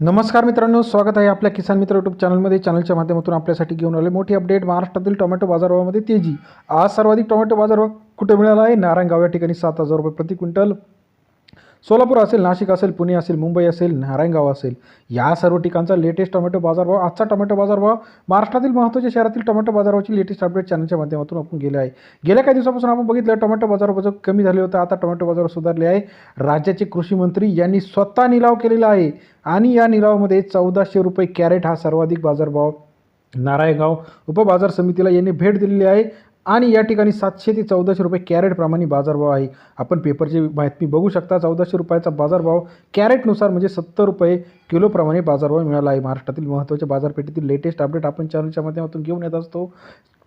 नमस्कार मित्रांनो स्वागत आहे आपल्या किसान मित्र यूट्यूब चॅनलमध्ये चॅनलच्या माध्यमातून आपल्यासाठी घेऊन आले मोठी अपडेट महाराष्ट्रातील टोमॅटो बाजारभावामध्ये तेजी. आज सर्वाधिक टोमॅटो बाजारभाव कुठे मिळाला आहे? नारायणगाव या ठिकाणी सात हजार रुपये प्रति क्विंटल. सोलापूर असेल नाशिक असेल पुणे असेल मुंबई असेल नारायणगाव असेल या सर्व ठिकाणचा लेटेस्ट टोमॅटो बाजारभाव आजचा टोमॅटो बाजारभाव महाराष्ट्रातील महत्त्वाच्या शहरातील टोमॅटो बाजारावरची लेटेस्ट अपडेट चॅनलच्या माध्यमातून आपण गेले आहे. गेल्या काही दिवसापासून आपण बघितलं टोमॅटो बाजार कमी झाले होते आता टोमॅटो बाजार सुधारले आहे. राज्याचे कृषी मंत्री यांनी स्वतः निलाव केलेला आहे आणि या निलावामध्ये चौदाशे रुपये कॅरेट हा सर्वाधिक बाजारभाव. नारायणगाव उपबाजार समितीला यांनी भेट दिलेली आहे. आणि या ठिकाणी सातशे ते चौदाशे रुपये कॅरेटप्रमाणे बाजारभाव आहे. आपण पेपरची माहिती बघू शकता. चौदाशे रुपयाचा बाजारभाव कॅरेटनुसार म्हणजे सत्तर रुपये किलोप्रमाणे बाजारभाव मिळाला आहे. महाराष्ट्रातील महत्त्वाच्या बाजारपेठेतील लेटेस्ट अपडेट आपण चॅनलच्या माध्यमातून घेऊन येत असतो.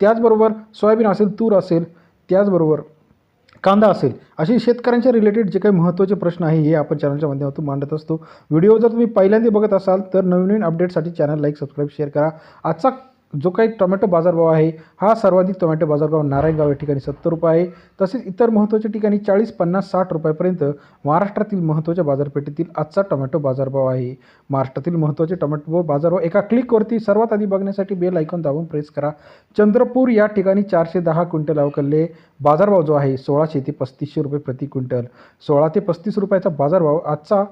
त्याचबरोबर सोयाबीन असेल तूर असेल त्याचबरोबर कांदा असेल असे शेतकऱ्यांच्या रिलेटेड जे काही महत्त्वाचे प्रश्न आहे हे आपण चॅनलच्या माध्यमातून मांडत असतो. व्हिडिओ जर तुम्ही पहिल्यांदा बघत असाल तर नवीन नवीन अपडेटसाठी चॅनल लाईक सबस्क्राईब शेअर करा. आजचा जो काही टोमॅटो बाजारभाव आहे हा सर्वाधिक टोमॅटो बाजारभाव नारायणगाव या ठिकाणी सत्तर रुपये आहे. तसेच इतर महत्त्वाच्या ठिकाणी चाळीस पन्नास साठ रुपयापर्यंत महाराष्ट्रातील महत्त्वाच्या बाजारपेठेतील आजचा टोमॅटो बाजारभाव आहे. महाराष्ट्रातील महत्त्वाचे टोमॅटो बाजारभाव एका क्लिकवरती सर्वात आधी बघण्यासाठी बेल ऐकून दाबून प्रेस करा. चंद्रपूर या ठिकाणी चारशे दहा क्विंटल अवकलले बाजारभाव जो आहे सोळाशे ते पस्तीसशे रुपये प्रति क्विंटल. सोळा ते पस्तीस रुपयाचा बाजारभाव आजचा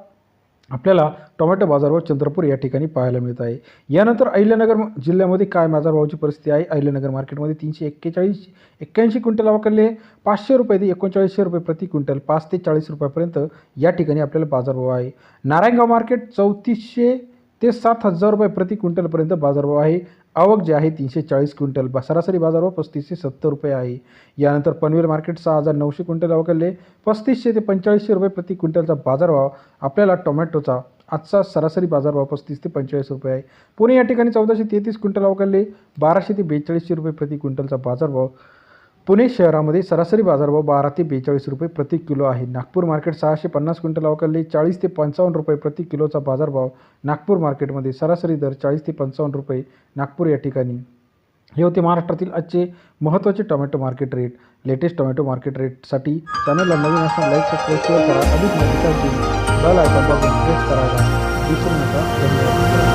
आपल्याला टोमॅटो बाजारभाव चंद्रपूर या ठिकाणी पाहायला मिळत आहे. यानंतर अहिल्यानगर जिल्ह्यामध्ये काय बाजारभावाची परिस्थिती आहे? अहिल्यानगर मार्केटमध्ये तीनशे एक्केचाळीस एक्क्याऐंशी क्विंटल अवकलले पाचशे रुपये ते एकोणचाळीसशे रुपये प्रति क्विंटल पाच ते चाळीस रुपयापर्यंत या ठिकाणी आपल्याला बाजारभाव आहे. नारायणगाव मार्केट चौतीसशे ते सात हजार रुपये प्रति क्विंटलपर्यंत बाजारभाव आहे. आवक जे आहे तीनशे चाळीस क्विंटल. बा सरासरी बाजारभाव पस्तीस पस्तीसशे सत्तर रुपये आहे. यानंतर पनवेल मार्केट सहा हजार नऊशे क्विंटल अवकलले. पस्तीसशे ते पंचेचाळीसशे रुपये प्रति क्विंटलचा बाजारभाव आपल्याला टोमॅटोचा आजचा सरासरी बाजारभाव पस्तीस ते पंचेचाळीस रुपये आहे. पुणे या ठिकाणी चौदाशे तेहतीस क्विंटल अवकलले. बाराशे ते बेचाळीसशे रुपये प्रति क्विंटलचा बाजारभाव पुणे शहरामध्ये सरासरी बाजारभाव बारा ते बेचाळीस रुपये प्रति किलो आहे. नागपूर मार्केट सहाशे पन्नास क्विंटल अवकलले चाळीस ते पंचावन्न रुपये प्रति किलोचा बाजारभाव नागपूर मार्केटमध्ये सरासरी दर चाळीस ते पंचावन्न रुपये नागपूर या ठिकाणी. हे होते महाराष्ट्रातील आजचे महत्त्वाचे tomato market rate. Latest tomato market रेटसाठी चॅनलला नवीन असताना लाईक सबस्क्राईब शेअर करा. अधिक माहिती बेल प्रेस करायला विसरू नका. धन्यवाद.